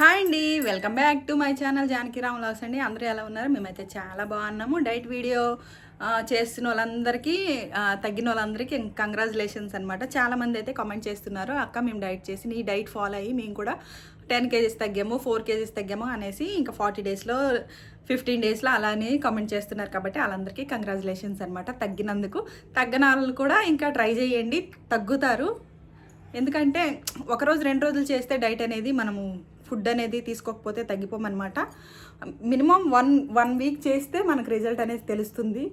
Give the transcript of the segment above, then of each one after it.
Hi అండి welcome back to my channel Janaki loss అండి. అందరూ ఎలా ఉన్నారు? మేమైతే చాలా బాగున్నాము. డైట్ వీడియో చేస్తున్న వాళ్ళందరికీ తగ్గిన వాళ్ళందరికీ కంగ్రాచులేషన్స్ అనమాట చాలామంది అయితే కామెంట్ చేస్తున్నారు అక్క మేము డైట్ చేసి నీ డైట్ ఫాలో అయ్యి మేము కూడా టెన్ కేజీస్ తగ్గాము ఫోర్ కేజీస్ తగ్గాము అనేసి ఇంకా ఫార్టీ డేస్లో ఫిఫ్టీన్ డేస్లో అలానే కామెంట్ చేస్తున్నారు కాబట్టి వాళ్ళందరికీ కంగ్రాచులేషన్స్ అనమాట తగ్గినందుకు. తగ్గన వాళ్ళు కూడా ఇంకా ట్రై చేయండి తగ్గుతారు. ఎందుకంటే ఒకరోజు రెండు రోజులు చేస్తే డైట్ అనేది మనము ఫుడ్ అనేది తీసుకోకపోతే తగ్గిపోమన్నమాట. మినిమం వన్ వన్ వీక్ చేస్తే మనకు రిజల్ట్ అనేది తెలుస్తుంది.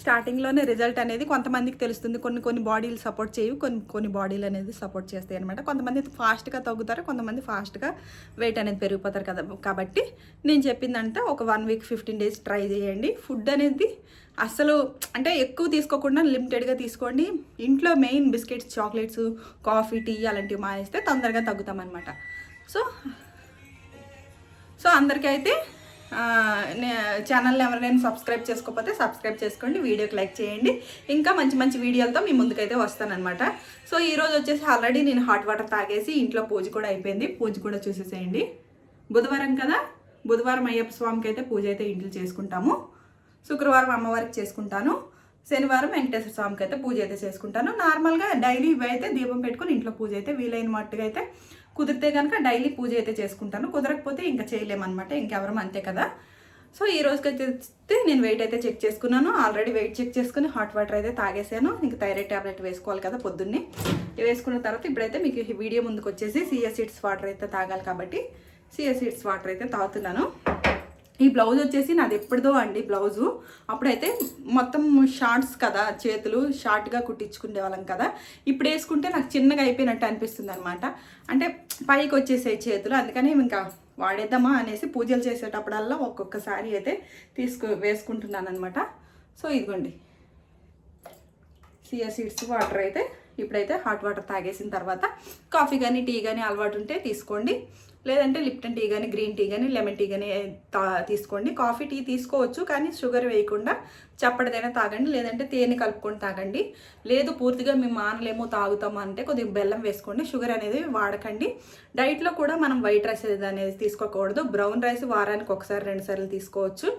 స్టార్టింగ్లోనే రిజల్ట్ అనేది కొంతమందికి తెలుస్తుంది. కొన్ని కొన్ని బాడీలు సపోర్ట్ చేయవు. కొన్ని కొన్ని బాడీలు అనేది సపోర్ట్ చేస్తాయి అనమాట కొంతమంది ఫాస్ట్గా తగ్గుతారు. కొంతమంది ఫాస్ట్గా వెయిట్ అనేది పెరిగిపోతారు కదా. కాబట్టి నేను చెప్పిందంటే ఒక one week fifteen days try చేయండి. ఫుడ్ అనేది అసలు అంటే ఎక్కువ తీసుకోకుండా లిమిటెడ్గా తీసుకోండి. ఇంట్లో main biscuits chocolates coffee tea అలాంటివి మానేస్తే తొందరగా తగ్గుతామన్నమాట. సో సో అందరికీ అయితే ఛానల్ని ఎవరైనా సబ్స్క్రైబ్ చేసుకోకపోతే సబ్స్క్రైబ్ చేసుకోండి వీడియోకి లైక్ చేయండి. ఇంకా మంచి మంచి వీడియోలతో మీ ముందుకైతే వస్తానన్నమాట. సో ఈరోజు వచ్చేసి ఆల్రెడీ నేను హాట్ వాటర్ తాగేసి ఇంట్లో పూజ కూడా అయిపోయింది. పూజ కూడా చూసేసేయండి. బుధవారం కదా? బుధవారం అయ్యప్ప స్వామికి అయితే పూజ అయితే ఇంట్లో చేసుకుంటాము. శుక్రవారం అమ్మవారికి చేసుకుంటాను. శనివారం వెంకటేశ్వర స్వామికి అయితే పూజ అయితే చేసుకుంటాను. నార్మల్గా డైలీ ఇవి అయితే దీపం పెట్టుకుని ఇంట్లో పూజ అయితే వీలైన మట్టుగా అయితే కుదిరితే కనుక డైలీ పూజ అయితే చేసుకుంటాను. కుదరకపోతే ఇంకా చేయలేమన్నమాట. ఇంకెవరం అంతే కదా. సో ఈ రోజుకి అయితే నేను వెయిట్ అయితే చెక్ చేసుకున్నాను. ఆల్రెడీ వెయిట్ చెక్ చేసుకుని హాట్ వాటర్ అయితే తాగేసాను. ఇంకా థైరాయిడ్ ట్యాబ్లెట్ వేసుకోవాలి కదా పొద్దున్నే. ఇవి వేసుకున్న తర్వాత ఇప్పుడైతే మీకు వీడియో ముందుకు వచ్చేసి సిఎస్ సీడ్స్ వాటర్ అయితే తాగాలి కాబట్టి సిఎస్ సీడ్స్ వాటర్ అయితే తాగుతున్నాను. ఈ బ్లౌజ్ వచ్చేసి నాది ఎప్పటిదో అండి బ్లౌజు. అప్పుడైతే మొత్తం షార్ట్స్ కదా చేతులు షార్ట్గా కుట్టించుకునే వాళ్ళం కదా. ఇప్పుడు వేసుకుంటే నాకు చిన్నగా అయిపోయినట్టు అనిపిస్తుంది అనమాట అంటే పైకి వచ్చేసాయి చేతులు అందుకని ఇంకా వాడేద్దామా అనేసి పూజలు చేసేటప్పుడల్లా ఒక్కొక్కసారి అయితే తీసుకు వేసుకుంటున్నాను అనమాట సో ఇదిగోండి. సియా సీడ్స్ వాటర్ అయితే ఇప్పుడైతే హాట్ వాటర్ తాగేసిన తర్వాత కాఫీ కానీ టీ కానీ అలవాటు ఉంటే తీసుకోండి. లేదంటే లిప్టన్ టీ కానీ గ్రీన్ టీ కానీ లెమన్ టీ కానీ తా- తీసుకోండి. కాఫీ టీ తీసుకోవచ్చు కానీ షుగర్ వేయకుండా చప్పటిదైనా తాగండి. లేదంటే తేనె కలుపుకొని తాగండి. లేదు పూర్తిగా మేము మానలేమో తాగుతాము అంటే కొద్దిగా బెల్లం వేసుకోండి. షుగర్ అనేది వాడకండి. డైట్లో కూడా మనం వైట్ రైస్ అనేది తీసుకోకూడదు. బ్రౌన్ రైస్ వారానికి ఒకసారి రెండు సార్లు తీసుకోవచ్చు.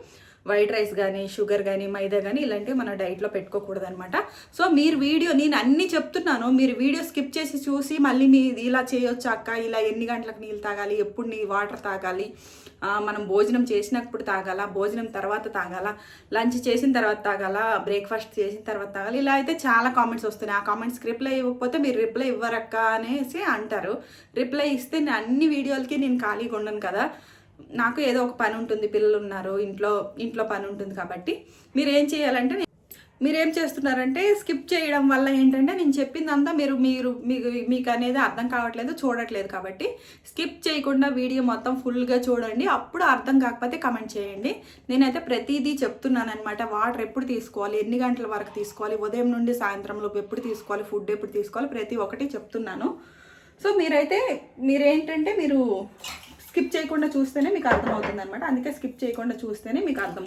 వైట్ రైస్ కానీ షుగర్ కానీ మైదా కానీ ఇలాంటివి మన డైట్లో పెట్టుకోకూడదు అనమాట సో మీరు వీడియో నేను అన్ని చెప్తున్నాను. మీరు వీడియో స్కిప్ చేసి చూసి మళ్ళీ మీ ఇలా చేయొచ్చు అక్క? ఇలా ఎన్ని గంటలకు నీళ్ళు తాగాలి? ఎప్పుడు నీ వాటర్ తాగాలి? మనం భోజనం చేసినప్పుడు తాగాల? భోజనం తర్వాత తాగాల? లంచ్ చేసిన తర్వాత తాగాల? బ్రేక్ఫాస్ట్ చేసిన తర్వాత తాగాలి? ఇలా అయితే చాలా కామెంట్స్ వస్తున్నాయి. ఆ కామెంట్స్కి రిప్లై ఇవ్వకపోతే మీరు రిప్లై ఇవ్వరక్క అనేసి అంటారు. రిప్లై ఇస్తే నేను అన్ని వీడియోలకి నేను ఖాళీగా ఉండను కదా. నాకు ఏదో ఒక పని ఉంటుంది పిల్లలు ఉన్నారు ఇంట్లో ఇంట్లో పని ఉంటుంది కాబట్టి మీరు ఏం చేయాలంటే మీరేం చేస్తున్నారంటే స్కిప్ చేయడం వల్ల ఏంటంటే నేను చెప్పిందంతా మీరు మీరు మీకు మీకు అనేది అర్థం కావట్లేదు చూడట్లేదు కాబట్టి స్కిప్ చేయకుండా వీడియో మొత్తం ఫుల్గా చూడండి. అప్పుడు అర్థం కాకపోతే కమెంట్ చేయండి. నేనైతే ప్రతిదీ చెప్తున్నానమాట వాటర్ ఎప్పుడు తీసుకోవాలి ఎన్ని గంటల వరకు తీసుకోవాలి ఉదయం నుండి సాయంత్రంలోపు ఎప్పుడు తీసుకోవాలి ఫుడ్ ఎప్పుడు తీసుకోవాలి ప్రతి ఒక్కటి చెప్తున్నాను. సో మీరైతే మీరేంటంటే మీరు స్కిప్ చేయకుండా చూస్తేనే మీకు అర్థమవుతుంది అనమాట అందుకే స్కిప్ చేయకుండా చూస్తేనే మీకు అర్థం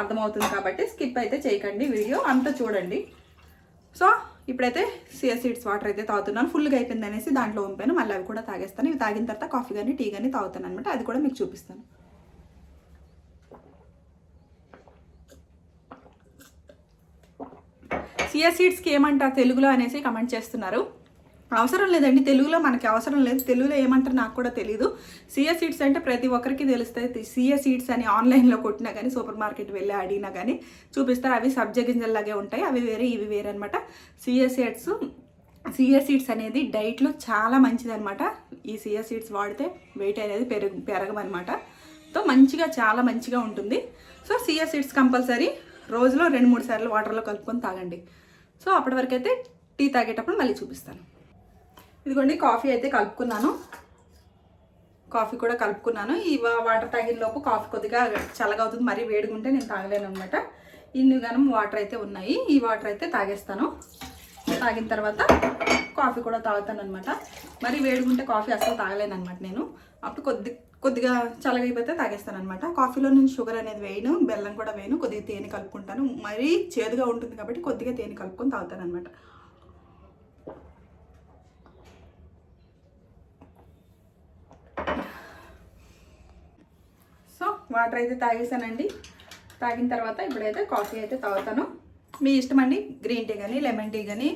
అర్థమవుతుంది కాబట్టి స్కిప్ అయితే చేయకండి వీడియో అంతా చూడండి. సో ఇప్పుడైతే సిఎస్ సీడ్స్ వాటర్ అయితే తాగుతున్నాను. ఫుల్గా అయిపోయింది అనేసి దాంట్లో ఉంపాను. మళ్ళీ అవి కూడా తాగేస్తాను. ఇవి తాగిన తర్వాత కాఫీ కానీ టీ కానీ తాగుతాను అనమాట అది కూడా మీకు చూపిస్తాను. సిఎస్ సీడ్స్కి ఏమంటారు తెలుగులో అనేసి కమెంట్ చేస్తున్నారు. అవసరం లేదండి. తెలుగులో మనకి అవసరం లేదు. తెలుగులో ఏమంటారు నాకు కూడా తెలియదు సిఎస్ సీడ్స్ అంటే ప్రతి ఒక్కరికి తెలుస్తాయి. సిఎస్ సీడ్స్ అని ఆన్లైన్లో కొట్టినా కానీ సూపర్ మార్కెట్ వెళ్ళి అడిగినా కానీ చూపిస్తారు. అవి సబ్జ గింజల్లాగే ఉంటాయి. అవి వేరే ఇవి వేరే అనమాట సిఎస్ సీడ్స్ సిఎస్ సీడ్స్ అనేది డైట్లో చాలా మంచిదనమాట ఈ సిఎస్ సీడ్స్ వాడితే వెయిట్ అనేది పెరుగు పెరగమనమాట తో మంచిగా చాలా మంచిగా ఉంటుంది. సో సిఎస్ సీడ్స్ కంపల్సరీ రోజులో రెండు మూడు సార్లు వాటర్లో కలుపుకొని తాగండి. సో అప్పటి వరకు అయితే టీ తాగేటప్పుడు మళ్ళీ చూపిస్తాను. ఇదిగోండి కాఫీ అయితే కలుపుకున్నాను. కాఫీ కూడా కలుపుకున్నాను. ఈ వాటర్ తాగిన లోపు కాఫీ కొద్దిగా చల్లగా అవుతుంది మరీ వేడిగుంటే నేను తాగలేను అనమాట ఇన్ని గనం వాటర్ అయితే ఉన్నాయి. ఈ వాటర్ అయితే తాగేస్తాను. తాగిన తర్వాత కాఫీ కూడా తాగుతాను అనమాట మరీ వేడిగుంటే కాఫీ అసలు తాగలేను అనమాట నేను. అప్పుడు కొద్ది కొద్దిగా చల్లగైపోతే తాగేస్తాను అనమాట కాఫీలో నేను షుగర్ అనేది వేయను బెల్లం కూడా వేయను కొద్దిగా తేనె కలుపుకుంటాను. మరీ చేదుగా ఉంటుంది కాబట్టి కొద్దిగా తేనె కలుపుకొని తాగుతాను అనమాట సో వాటర్ అయితే తాగేసానండి. తాగిన తర్వాత ఇప్పుడైతే కాఫీ అయితే తాగుతాను. మీ ఇష్టం అండి? గ్రీన్ టీ కానీ లెమన్ టీ కానీ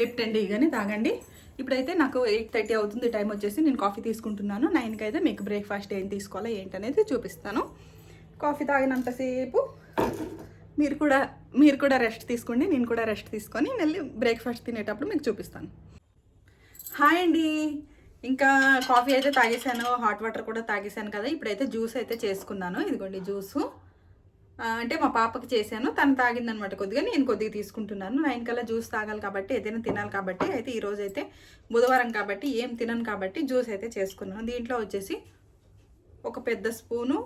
లిప్టన్ టీ కానీ తాగండి. ఇప్పుడైతే నాకు ఎయిట్ థర్టీ అవుతుంది టైం వచ్చేసి నేను కాఫీ తీసుకుంటున్నాను. నైన్కి అయితే మీకు బ్రేక్ఫాస్ట్ ఏం తీసుకోవాలో ఏంటనేది చూపిస్తాను. కాఫీ తాగినంతసేపు మీరు కూడా మీరు కూడా రెస్ట్ తీసుకోండి నేను కూడా రెస్ట్ తీసుకొని మళ్ళీ బ్రేక్ఫాస్ట్ తినేటప్పుడు మీకు చూపిస్తాను. హాయ్ అండి. ఇంకా కాఫీ అయితే తాగేసాను హాట్ వాటర్ కూడా తాగేసాను కదా. ఇప్పుడైతే జ్యూస్ అయితే చేసుకున్నాను. ఇదిగోండి జ్యూసు. అంటే మా పాపకి చేశాను. తను తాగిందనమాట కొద్దిగా. నేను కొద్దిగా తీసుకుంటున్నాను. నైన్ కల్లా జ్యూస్ తాగాలి కాబట్టి ఏదైనా తినాలి కాబట్టి అయితే ఈరోజు అయితే బుధవారం కాబట్టి ఏం తినను కాబట్టి జ్యూస్ అయితే చేసుకున్నాను. దీంట్లో వచ్చేసి ఒక పెద్ద స్పూను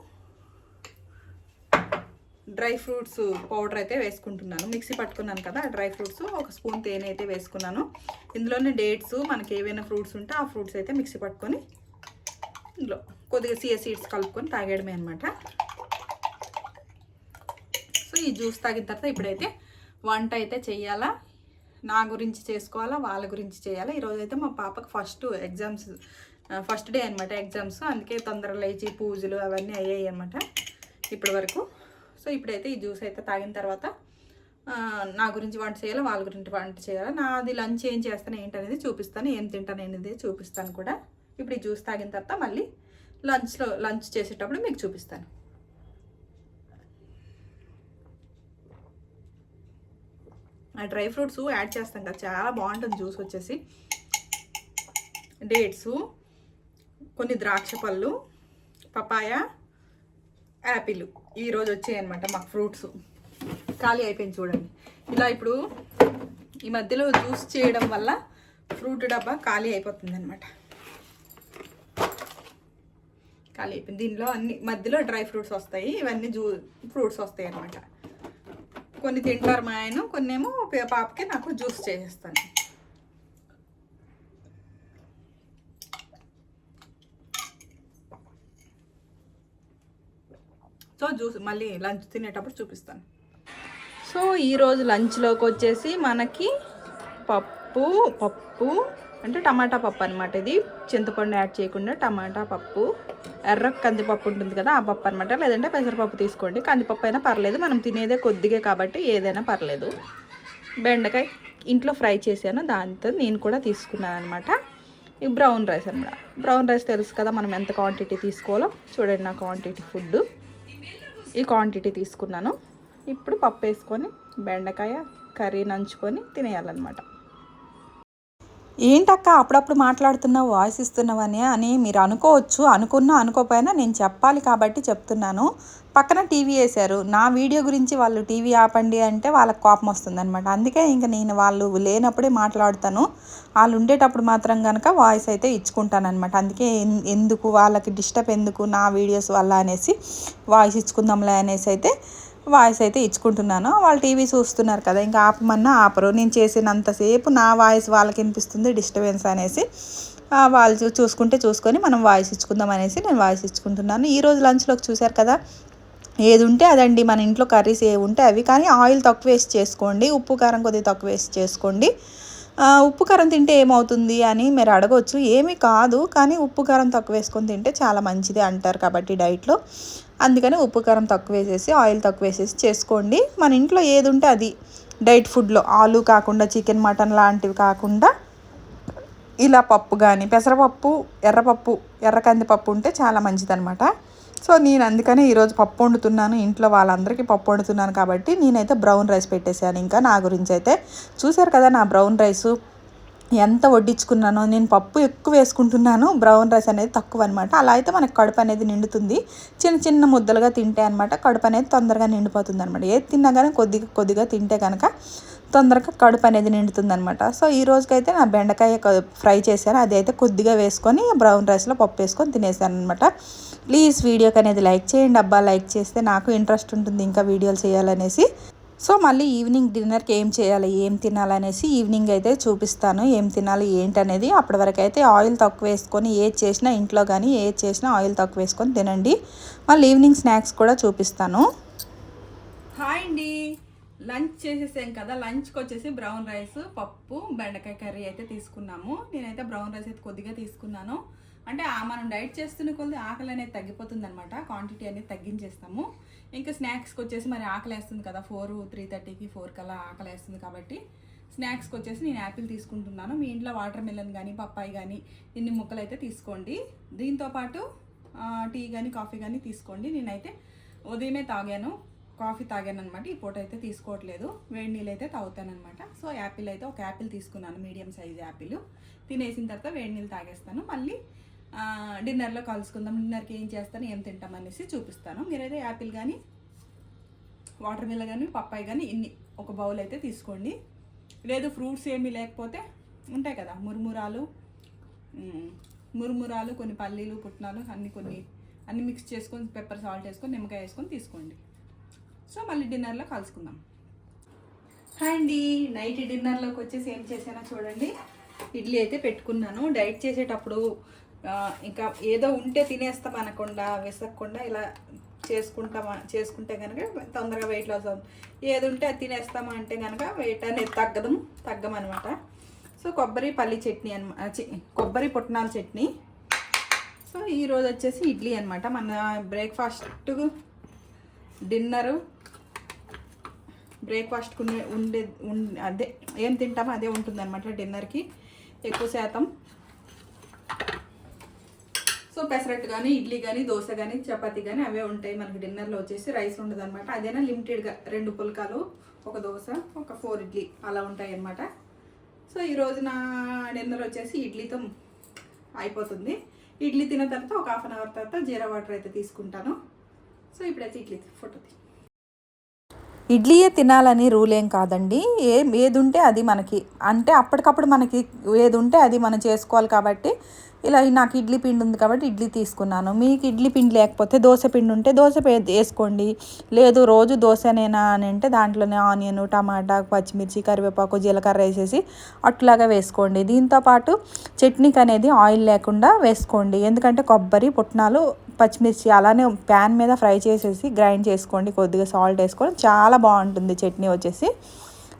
డ్రై ఫ్రూట్స్ పౌడర్ అయితే వేసుకుంటున్నాను. మిక్సీ పట్టుకున్నాను కదా ఆ డ్రై ఫ్రూట్స్ ఒక స్పూన్ తేనె అయితే వేసుకున్నాను. ఇందులోనే డేట్స్ మనకి ఏవైనా ఫ్రూట్స్ ఉంటే ఆ ఫ్రూట్స్ అయితే మిక్సీ పట్టుకొని ఇందులో కొద్దిగా సియ సీడ్స్ కలుపుకొని తాగేయడమే అనమాట సో ఈ జ్యూస్ తాగిన తర్వాత ఇప్పుడైతే వంట అయితే చేయాలా నా గురించి చేసుకోవాలా? వాళ్ళ గురించి చేయాలా? ఈరోజు అయితే మా పాపకు ఫస్ట్ ఎగ్జామ్స్ ఫస్ట్ డే అనమాట ఎగ్జామ్స్. అందుకే తొందరగా లేచి పూజలు అవన్నీ అయ్యాయి అనమాట ఇప్పటి వరకు. సో ఇప్పుడైతే ఈ జ్యూస్ అయితే తాగిన తర్వాత నా గురించి వంట చేయాలా వాళ్ళ గురించి వంట చేయాలా నాది లంచ్ ఏం చేస్తాను ఏంటనేది చూపిస్తాను ఏం తింటాను అనేది చూపిస్తాను కూడా. ఇప్పుడు ఈ జ్యూస్ తాగిన తర్వాత మళ్ళీ లంచ్లో లంచ్ చేసేటప్పుడు మీకు చూపిస్తాను. ఆ డ్రై ఫ్రూట్స్ యాడ్ చేస్తాం కదా చాలా బాగుంటుంది జ్యూస్ వచ్చేసి. డేట్స్ కొన్ని ద్రాక్ష పళ్ళు పపాయ యాపిల్. ఈరోజు వచ్చాయి అనమాట మాకు ఫ్రూట్స్. ఖాళీ అయిపోయింది చూడండి. ఇలా ఇప్పుడు ఈ మధ్యలో జ్యూస్ చేయడం వల్ల ఫ్రూట్ డబ్బా ఖాళీ అయిపోతుంది అనమాట ఖాళీ అయిపోయింది. దీనిలో అన్ని మధ్యలో డ్రై ఫ్రూట్స్ వస్తాయి. ఇవన్నీ జ్యూ ఫ్రూట్స్ వస్తాయి అనమాట కొన్ని తింటారు మా ఆయన కొన్ని ఏమో పాపకి నాకు జ్యూస్ చేసేస్తాను. సో జ్యూస్ మళ్ళీ లంచ్ తినేటప్పుడు చూపిస్తాను. సో ఈరోజు లంచ్లోకి వచ్చేసి మనకి పప్పు పప్పు అంటే టమాటా పప్పు అనమాట ఇది. చింతపండు యాడ్ చేయకుండా టమాటా పప్పు. ఎర్ర కందిపప్పు ఉంటుంది కదా ఆ పప్పు అనమాట లేదంటే పెసరపప్పు తీసుకోండి. కందిపప్పు అయినా పర్లేదు మనం తినేదే కొద్దిగా కాబట్టి ఏదైనా పర్లేదు. బెండకాయ ఇంట్లో ఫ్రై చేశాను దాంతో నేను కూడా తీసుకున్నాను అనమాట ఈ బ్రౌన్ రైస్ అనమాట బ్రౌన్ రైస్ తెలుసు కదా మనం ఎంత క్వాంటిటీ తీసుకోవాలో. చూడండి నా క్వాంటిటీ ఫుడ్ ఈ క్వాంటిటీ తీసుకున్నాను. ఇప్పుడు పప్పు వేసుకొని బెండకాయ కర్రీ నంచుకొని తినేయాలన్నమాట. ఏంటక్క అప్పుడప్పుడు మాట్లాడుతున్నావు వాయిస్ ఇస్తున్నావని అని మీరు అనుకోవచ్చు అనుకున్నా అనుకోపోయినా నేను చెప్పాలి కాబట్టి చెప్తున్నాను. పక్కన టీవీ వేశారు. నా వీడియో గురించి వాళ్ళు టీవీ ఆపండి అంటే వాళ్ళకి కోపం వస్తుందనమాట అందుకే ఇంకా నేను వాళ్ళు లేనప్పుడే మాట్లాడుతాను. వాళ్ళు ఉండేటప్పుడు మాత్రం కనుక వాయిస్ అయితే ఇచ్చుకుంటానమాట అందుకే ఎందుకు వాళ్ళకి డిస్టర్బ్ ఎందుకు నా వీడియోస్ వల్ల అనేసి వాయిస్ ఇచ్చుకుందాంలే అనేసి అయితే వాయిస్ అయితే ఇచ్చుకుంటున్నాను. వాళ్ళు టీవీ చూస్తున్నారు కదా ఇంకా ఆపమన్నా ఆపరు. నేను చేసినంతసేపు నా వాయిస్ వాళ్ళకి వినిపిస్తుంది డిస్టర్బెన్స్ అనేసి వాళ్ళు చూ- చూసుకుంటే చూసుకొని మనం వాయిస్ ఇచ్చుకుందాం అనేసి నేను వాయిస్ ఇచ్చుకుంటున్నాను. ఈరోజు లంచ్లోకి చూశారు కదా ఏది ఉంటే అదండి. మన ఇంట్లో కర్రీస్ ఏవి ఉంటే అవి. కానీ ఆయిల్ తక్కువ వేసి చేసుకోండి ఉప్పు కారం కొద్దిగా తక్కువ వేసి చేసుకోండి. ఉప్పు కారం తింటే ఏమవుతుంది అని మీరు అడగవచ్చు ఏమీ కాదు కానీ ఉప్పు కారం తక్కువ వేసుకొని తింటే చాలా మంచిది అంటారు కాబట్టి డైట్లో. అందుకని ఉప్పు కారం తక్కువ వేసేసి ఆయిల్ తక్కువ వేసేసి చేసుకోండి. మన ఇంట్లో ఏది ఉంటే అది. డైట్ ఫుడ్లో ఆలు కాకుండా చికెన్ మటన్ లాంటివి కాకుండా ఇలా పప్పు కానీ పెసరపప్పు ఎర్రపప్పు ఎర్ర కందిపప్పు ఉంటే చాలా మంచిదనమాట సో నేను అందుకనే ఈరోజు పప్పు వండుతున్నాను. ఇంట్లో వాళ్ళందరికీ పప్పు వండుతున్నాను కాబట్టి నేనైతే బ్రౌన్ రైస్ పెట్టేశాను. ఇంకా నా గురించి అయితే చూశారు కదా నా బ్రౌన్ రైసు. ఎంత వడ్డించుకున్నానో నేను పప్పు ఎక్కువ వేసుకుంటున్నాను బ్రౌన్ రైస్ అనేది తక్కువ అనమాట అలా అయితే మనకు కడుపు అనేది నిండుతుంది. చిన్న చిన్న ముద్దలుగా తింటే అనమాట కడుపు అనేది తొందరగా నిండిపోతుంది అనమాట ఏది తిన్నా కానీ కొద్దిగా కొద్దిగా తింటే కనుక తొందరగా కడుపు అనేది నిండుతుంది అనమాట సో ఈ రోజుకైతే నా బెండకాయ ఫ్రై చేశాను. అది అయితే కొద్దిగా వేసుకొని బ్రౌన్ రైస్లో పప్పు వేసుకొని తినేసాను అనమాట ప్లీజ్ వీడియోకి అనేది లైక్ చేయండి అబ్బా. లైక్ చేస్తే నాకు ఇంట్రెస్ట్ ఉంటుంది ఇంకా వీడియోలు చేయాలనేసి. సో మళ్ళీ ఈవినింగ్ డిన్నర్కి ఏం చేయాలి ఏం తినాలనేసి ఈవినింగ్ అయితే చూపిస్తాను. ఏం తినాలి ఏంటనేది అప్పటి వరకు అయితే ఆయిల్ తక్కువ వేసుకొని ఏది చేసినా ఇంట్లో కానీ ఏది చేసినా ఆయిల్ తక్కువ వేసుకొని తినండి. మళ్ళీ ఈవినింగ్ స్నాక్స్ కూడా చూపిస్తాను. హాయ్ అండి. లంచ్ చేసేసాం కదా లంచ్కి వచ్చేసి బ్రౌన్ రైస్ పప్పు బెండకాయ కర్రీ అయితే తీసుకున్నాము. నేనైతే బ్రౌన్ రైస్ అయితే కొద్దిగా తీసుకున్నాను. అంటే మనం డైట్ చేస్తున్న కొద్ది ఆకలి అనేది తగ్గిపోతుంది అనమాట క్వాంటిటీ అనేది తగ్గించేస్తాము. ఇంకా స్నాక్స్కి వచ్చేసి మరి ఆకలి వేస్తుంది కదా ఫోర్ త్రీ థర్టీకి ఫోర్ కల్లా ఆకలి వేస్తుంది కాబట్టి స్నాక్స్కి వచ్చేసి నేను యాపిల్ తీసుకుంటున్నాను. మీ ఇంట్లో వాటర్ మిలన్ కానీ పప్పాయి కానీ ఇన్ని ముక్కలు అయితే తీసుకోండి దీంతోపాటు టీ కానీ కాఫీ కానీ తీసుకోండి. నేనైతే ఉదయమే తాగాను. కాఫీ తాగాను అనమాట ఈ పూట అయితే తీసుకోవట్లేదు. వేడి నీళ్ళు అయితే తాగుతానమాట సో యాపిల్ అయితే ఒక యాపిల్ తీసుకున్నాను. Medium size apple. తినేసిన తర్వాత వేడి నీళ్ళు తాగేస్తాను. మళ్ళీ డిన్నర్లో కలుసుకుందాం డిన్నర్కి ఏం చేస్తాను ఏం తింటాం అనేసి చూపిస్తాను. మీరైతే యాపిల్ కానీ వాటర్ మిల్ కానీ పప్పాయి కానీ ఇన్ని ఒక బౌల్ అయితే తీసుకోండి. లేదు ఫ్రూట్స్ ఏమీ లేకపోతే ఉంటాయి కదా మురుమురాలు మురుమురాలు కొన్ని పల్లీలు పుట్నాలు అన్ని కొన్ని అన్ని మిక్స్ చేసుకొని పెప్పర్ సాల్ట్ వేసుకొని నిమ్మకాయ వేసుకొని తీసుకోండి. సో మళ్ళీ డిన్నర్లో కలుసుకుందాం. హాయ్ అండి. నైట్ డిన్నర్లోకి వచ్చేసి ఏం చేసానో చూడండి. ఇడ్లీ అయితే పెట్టుకున్నాను. డైట్ చేసేటప్పుడు ఇంకా ఏదో ఉంటే తినేస్తాం అనకుండా విసక్కుండా ఇలా చేసుకుంటామా చేసుకుంటే కనుక తొందరగా వెయిట్ లాస్ అవుతుంది. ఏది ఉంటే అది తినేస్తామా అంటే కనుక వెయిట్ అనేది తగ్గదు తగ్గమనమాట సో కొబ్బరి పల్లి చట్నీ అనమాట కొబ్బరి పుట్నాల చట్నీ. సో ఈరోజు వచ్చేసి ఇడ్లీ అనమాట మన బ్రేక్ఫాస్ట్ డిన్నరు బ్రేక్ఫాస్ట్ ఉండే ఉండే అదే ఏం తింటామో అదే ఉంటుంది అనమాట డిన్నర్కి ఎక్కువ శాతం పెసరట్టు కానీ ఇడ్లీ కానీ దోశ కానీ చపాతీ కానీ అవే ఉంటాయి. మనకి డిన్నర్లో వచ్చేసి రైస్ ఉండదు అనమాట అదేనా లిమిటెడ్గా రెండు పుల్కాలు ఒక దోశ ఒక ఫోర్ ఇడ్లీ అలా ఉంటాయి అనమాట సో ఈరోజు నా డిన్నర్ వచ్చేసి ఇడ్లీతో అయిపోతుంది. ఇడ్లీ తిన్న తర్వాత ఒక హాఫ్ అన్ అవర్ తర్వాత జీరా వాటర్ అయితే తీసుకుంటాను. సో ఇప్పుడైతే ఇడ్లీ ఫోటో ఇడ్లీయే తినాలని రూల్ ఏం కాదండి. ఏ ఏది ఉంటే అది మనకి అంటే అప్పటికప్పుడు మనకి ఏది ఉంటే అది మనం చేసుకోవాలి కాబట్టి ఇలా నాకు ఇడ్లీ పిండి ఉంది కాబట్టి ఇడ్లీ తీసుకున్నాను. మీకు ఇడ్లీ పిండి లేకపోతే దోశ పిండి ఉంటే దోశ పే- వేసుకోండి. లేదు రోజు దోశనేనా అని అంటే దాంట్లోనే ఆనియన్ టమాటా పచ్చిమిర్చి కరివేపాకు జీలకర్ర వేసేసి అట్లాగా వేసుకోండి. దీంతోపాటు చట్నీకి అనేది ఆయిల్ లేకుండా వేసుకోండి. ఎందుకంటే కొబ్బరి పుట్నాలు పచ్చిమిర్చి అలానే ప్యాన్ మీద ఫ్రై చేసేసి గ్రైండ్ చేసుకోండి. కొద్దిగా సాల్ట్ వేసుకొని చాలా బాగుంటుంది చట్నీ వచ్చేసి.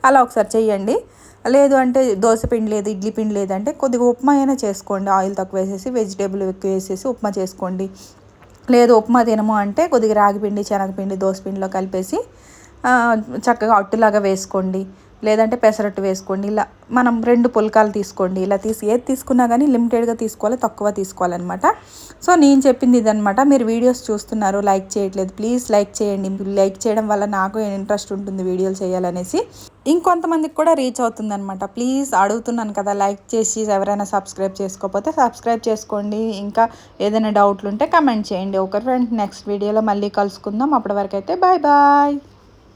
అలా ఒకసారి చెయ్యండి. లేదు అంటే దోశ పిండి లేదు ఇడ్లీ పిండి లేదంటే కొద్దిగా ఉప్మా అయినా చేసుకోండి. ఆయిల్ తక్కువ వేసేసి వెజిటేబుల్ ఎక్కువ వేసేసి ఉప్మా చేసుకోండి. లేదు ఉప్మా తినము అంటే కొద్దిగా రాగిపిండి శనగపిండి దోసపిండిలో కలిపేసి చక్కగా అట్టులాగా వేసుకోండి. లేదంటే పెసరట్టు వేసుకోండి ఇలా మనం రెండు పుల్కాలు తీసుకోండి ఇలా తీసి ఏది తీసుకున్నా కానీ లిమిటెడ్గా తీసుకోవాలి తక్కువ తీసుకోవాలన్నమాట. సో నేను చెప్పింది ఇదనమాట మీరు వీడియోస్ చూస్తున్నారు లైక్ చేయట్లేదు ప్లీజ్ లైక్ చేయండి. లైక్ చేయడం వల్ల నాకు ఇంట్రెస్ట్ ఉంటుంది వీడియోలు చేయాలనేసి. ఇంకొంతమందికి కూడా రీచ్ అవుతుంది అనమాట ప్లీజ్ అడుగుతున్నాను కదా లైక్ చేసి ఎవరైనా సబ్స్క్రైబ్ చేసుకోకపోతే సబ్స్క్రైబ్ చేసుకోండి. ఇంకా ఏదైనా డౌట్లు ఉంటే కమెంట్ చేయండి. ఒకరి ఫ్రెండ్ నెక్స్ట్ వీడియోలో మళ్ళీ కలుసుకుందాం. అప్పటి వరకు అయితే బాయ్ బాయ్.